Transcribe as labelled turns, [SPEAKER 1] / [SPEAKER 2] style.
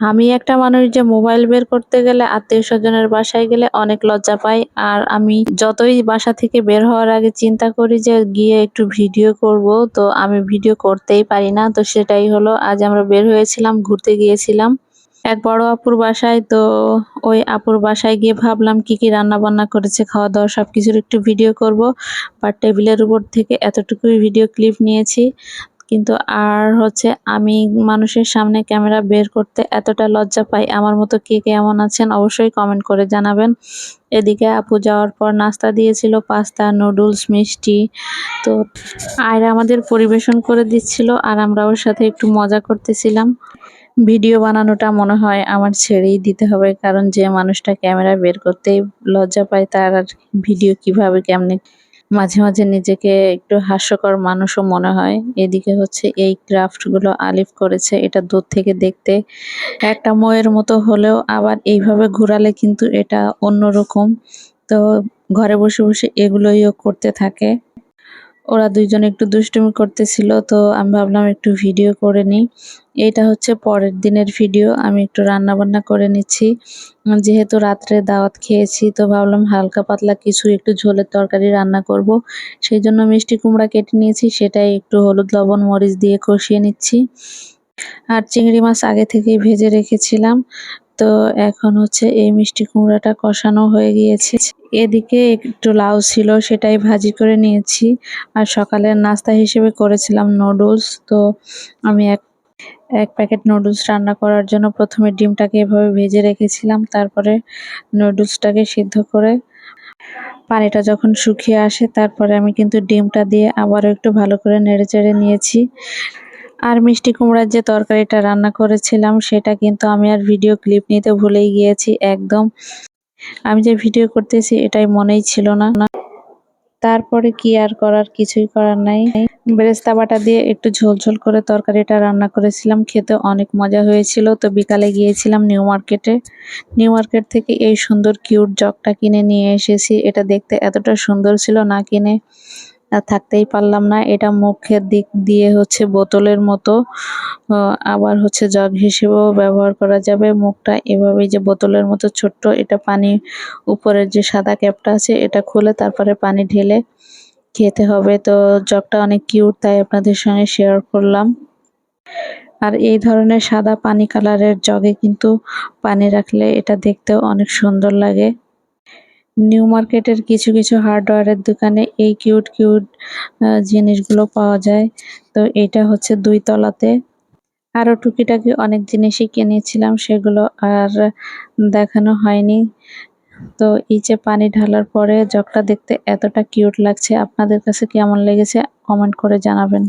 [SPEAKER 1] আমি একটা মানুষ যে মোবাইল বের করতে গেলে আত্মীয় স্বজনের বাসায় গেলে অনেক লজ্জা পাই, আর আমি যতই বাসা থেকে বের হওয়ার আগে চিন্তা করি যে গিয়ে একটু ভিডিও করব, তো আমি ভিডিও করতেই পারি না। তো সেটাই হলো, আজ আমরা বের হয়েছিলাম, ঘুরতে গিয়েছিলাম এক বড় আপুর বাসায়। তো ওই আপুর বাসায় গিয়ে ভাবলাম কি কি রান্না বান্না করেছে খাওয়া দাওয়া সব কিছুর একটু ভিডিও করব বাট টেবিলের উপর থেকে এতটুকুই ভিডিও ক্লিপ নিয়েছি। কিন্তু আর হচ্ছে আমি মানুষের সামনে ক্যামেরা বের করতে এতটা লজ্জা পাই। আমার মতো কে কে এমন আছেন অবশ্যই কমেন্ট করে জানাবেন। এদিকে আপু যাওয়ার পর নাস্তা দিয়েছিল, পাস্তা, নুডলস, মিষ্টি। তো আর আমাদের পরিবেশন করে দিচ্ছিল আর আমরা ওর সাথে একটু মজা করতেছিলাম। ভিডিও বানানোটা মনে হয় আমার ছেড়েই দিতে হবে কারণ যে মানুষটা ক্যামেরা বের করতেই লজ্জা পায় তার আর ভিডিও কীভাবে কেমনে মাঝে মাঝে নিজেকে একটু হাস্যকর মানুষও মনে হয়। এদিকে হচ্ছে এই ক্রাফটগুলো আলিফ করেছে, এটা দূর থেকে দেখতে একটা ময়ের মতো হলেও আবার এইভাবে ঘুরালে কিন্তু এটা অন্যরকম। তো ঘরে বসে বসে এগুলোইও করতে থাকে। ওরা দুইজন একটু দুষ্টুমি করতেছিল, তো আমি ভাবলাম একটু ভিডিও করে নিই। এটা হচ্ছে পরের দিনের ভিডিও, আমি একটু রান্না বান্না করে নিচ্ছি। যেহেতু রাত্রে দাওয়াত খেয়েছি, তো ভাবলাম হালকা পাতলা কিছু একটু ঝোলের তরকারি রান্না করব। সেই জন্য মিষ্টি কুমড়া কেটে নিয়েছি, সেটাই একটু হলুদ, লবণ, মরিচ দিয়ে কষিয়ে নিচ্ছি। আর চিংড়ি মাছ আগে থেকেই ভেজে রেখেছিলাম, তো এখন হচ্ছে এই মিষ্টি কুমড়াটা কষানো হয়ে গিয়েছে। এদিকে একটু লাউ ছিল, সেটাই ভাজি করে নিয়েছি। আর সকালের নাস্তা হিসেবে করেছিলাম নুডলস তো আমি এক এক প্যাকেট নুডলস রান্না করার জন্য প্রথমে ডিমটাকে এভাবে ভেজে রেখেছিলাম, তারপরে নুডলসটাকে সিদ্ধ করে পানিটা যখন শুকিয়ে আসে, তারপরে আমি কিন্তু ডিমটা দিয়ে আবারও একটু ভালো করে নেড়ে চেড়ে নিয়েছি। আর মিষ্টি কুমড়ার যে তরকারিটা রান্না করেছিলাম, সেটা কিন্তু আমি আর ভিডিও ক্লিপ নিতে ভুলেই গিয়েছি। একদম আমি যে ভিডিও করতেছি, এটাই মনেই ছিল না। তারপরে কি আর করার? কিছুই করার নাই। বেরেস্তা বাটা দিয়ে একটু ঝোলঝোল করে তরকারিটা রান্না করেছিলাম। খেতে অনেক মজা হয়েছিল। তো বিকালে গিয়েছিলাম নিউ মার্কেটে। নিউ মার্কেট থেকে এই সুন্দর কিউট জগটা কিনে নিয়ে এসেছি। এটা দেখতে এতটা সুন্দর ছিল না কিনে। থাকতেই পারলাম না। এটা মুখের দিক দিয়ে হচ্ছে বোতলের মতো আবার হচ্ছে জগ হিসেবেও ব্যবহার করা যাবে। মুখটা এভাবেই যে বোতলের মতো ছোট্ট, এটা পানি উপরের যে সাদা ক্যাপটা আছে, এটা খুলে তারপরে পানি ঢেলে খেতে হবে। তো জগটা অনেক কিউট, তাই আপনাদের সঙ্গে শেয়ার করলাম। আর এই ধরনের সাদা পানি কালারের জগে কিন্তু পানি রাখলে এটা দেখতেও অনেক সুন্দর লাগে। নিউ মার্কেটের কিছু কিছু হার্ডওয়্যারের দোকানে এই কিউট কিউট জিনিসগুলো পাওয়া যায়। তো এটা হচ্ছে দুই তলাতে। আরও টুকিটাকি অনেক জিনিসই কিনেছিলাম, সেগুলো আর দেখানো হয়নি। তো এই যে পানি ঢালার পরে জগটা দেখতে এতটা কিউট লাগছে, আপনাদের কাছে কেমন লেগেছে কমেন্ট করে জানাবেন।